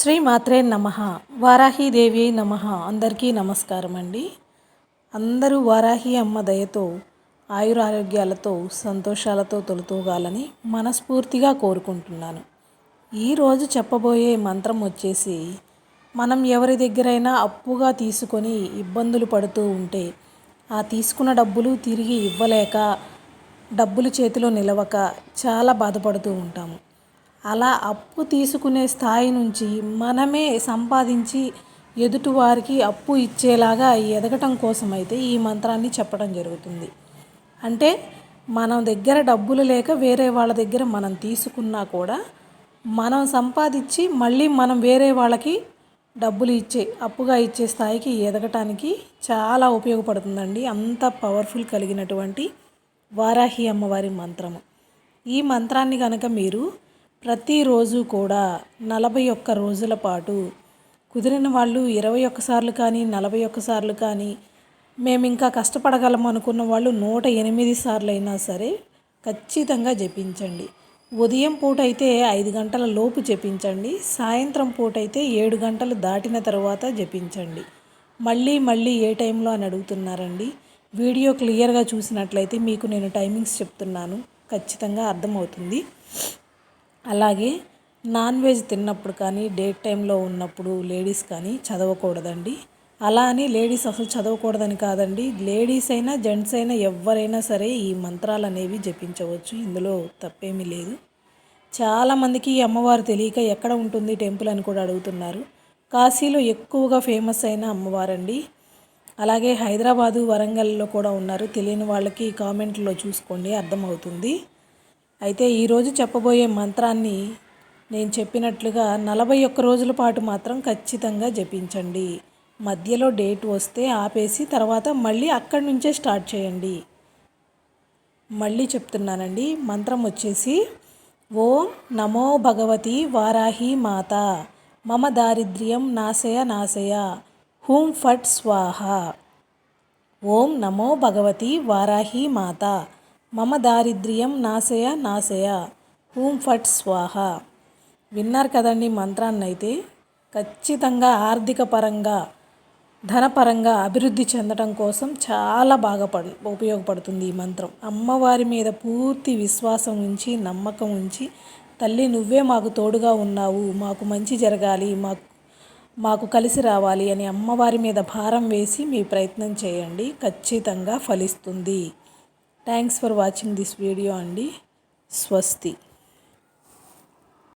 శ్రీ మాత్రే నమ. వారాహీదేవి నమ. అందరికీ నమస్కారం అండి అందరూ వారాహి అమ్మ దయతో ఆయురారోగ్యాలతో సంతోషాలతో తొలుతూగాలని మనస్ఫూర్తిగా కోరుకుంటున్నాను. ఈరోజు చెప్పబోయే మంత్రం వచ్చేసి మనం ఎవరి దగ్గరైనా అప్పుగా తీసుకొని ఇబ్బందులు పడుతూ ఉంటే ఆ తీసుకున్న డబ్బులు తిరిగి ఇవ్వలేక డబ్బులు చేతిలో నిలవక చాలా బాధపడుతూ ఉంటాము. అలా అప్పు తీసుకునే స్థాయి నుంచి మనమే సంపాదించి ఎదుటివారికి అప్పు ఇచ్చేలాగా ఎదగటం కోసం అయితే ఈ మంత్రాన్ని చెప్పడం జరుగుతుంది. అంటే మనం దగ్గర డబ్బులు లేక వేరే వాళ్ళ దగ్గర మనం తీసుకున్నా కూడా మనం సంపాదించి మళ్ళీ మనం వేరే వాళ్ళకి డబ్బులు ఇచ్చే అప్పుగా ఇచ్చే స్థాయికి ఎదగటానికి చాలా ఉపయోగపడుతుందండి. అంత పవర్ఫుల్ కలిగినటువంటి వారాహి అమ్మవారి మంత్రము. ఈ మంత్రాన్ని కనుక మీరు ప్రతిరోజు కూడా నలభై ఒక్క రోజుల పాటు కుదిరిన వాళ్ళు ఇరవై ఒక్కసార్లు కానీ నలభై ఒక్కసార్లు కానీ మేము ఇంకా కష్టపడగలం అనుకున్న వాళ్ళు నూట ఎనిమిది సార్లు అయినా సరే ఖచ్చితంగా జపించండి. ఉదయం పూట అయితే ఐదు గంటల లోపు జపించండి. సాయంత్రం పూట అయితే ఏడు గంటలు దాటిన తర్వాత జపించండి. మళ్ళీ మళ్ళీ ఏ టైంలో అని అడుగుతున్నారండి? వీడియో క్లియర్గా చూసినట్లయితే మీకు నేను టైమింగ్స్ చెప్తున్నాను. ఖచ్చితంగా అర్థమవుతుంది. అలాగే నాన్ వెజ్ తిన్నప్పుడు కానీ డేట్ టైంలో ఉన్నప్పుడు లేడీస్ కానీ చదవకూడదండి. అలా అని లేడీస్ అసలు చదవకూడదని కాదండి. లేడీస్ అయినా జెంట్స్ అయినా ఎవరైనా సరే ఈ మంత్రాలు అనేవి జపించవచ్చు. ఇందులో తప్పేమీ లేదు. చాలామందికి ఈ అమ్మవారు తెలియక ఎక్కడ ఉంటుంది టెంపుల్ అని కూడా అడుగుతున్నారు. కాశీలో ఎక్కువగా ఫేమస్ అయిన అమ్మవారండి. అలాగే హైదరాబాదు వరంగల్లో కూడా ఉన్నారు. తెలియని వాళ్ళకి కామెంట్లో చూసుకోండి అర్థమవుతుంది. అయితే ఈరోజు చెప్పబోయే మంత్రాన్ని నేను చెప్పినట్లుగా నలభై ఒక్క రోజుల పాటు మాత్రం ఖచ్చితంగా జపించండి. మధ్యలో డేట్ వస్తే ఆపేసి తర్వాత మళ్ళీ అక్కడి నుంచే స్టార్ట్ చేయండి. మళ్ళీ చెప్తున్నానండి. మంత్రం వచ్చేసి ఓం నమో భగవతి వారాహి మాత. మమ దారిద్ర్యం నాశయ నాశయ. హూం ఫట్ స్వాహ. ఓం నమో భగవతి వారాహి మాత. మమ దారిద్ర్యం నాశయ నాశయ. హూం ఫట్ స్వాహ. విన్నారు కదండి మంత్రాన్ని అయితే ఖచ్చితంగా ఆర్థిక పరంగా ధనపరంగా అభివృద్ధి చెందడం కోసం చాలా బాగా పడు ఉపయోగపడుతుంది ఈ మంత్రం. అమ్మవారి మీద పూర్తి విశ్వాసం ఉంచి నమ్మకం ఉంచి తల్లి నువ్వే మాకు తోడుగా ఉన్నావు. మాకు మంచి జరగాలి. మాకు మాకు కలిసి రావాలి అని అమ్మవారి మీద భారం వేసి మీ ప్రయత్నం చేయండి. ఖచ్చితంగా ఫలిస్తుంది. Thanks for watching this video అండి. స్వస్తి.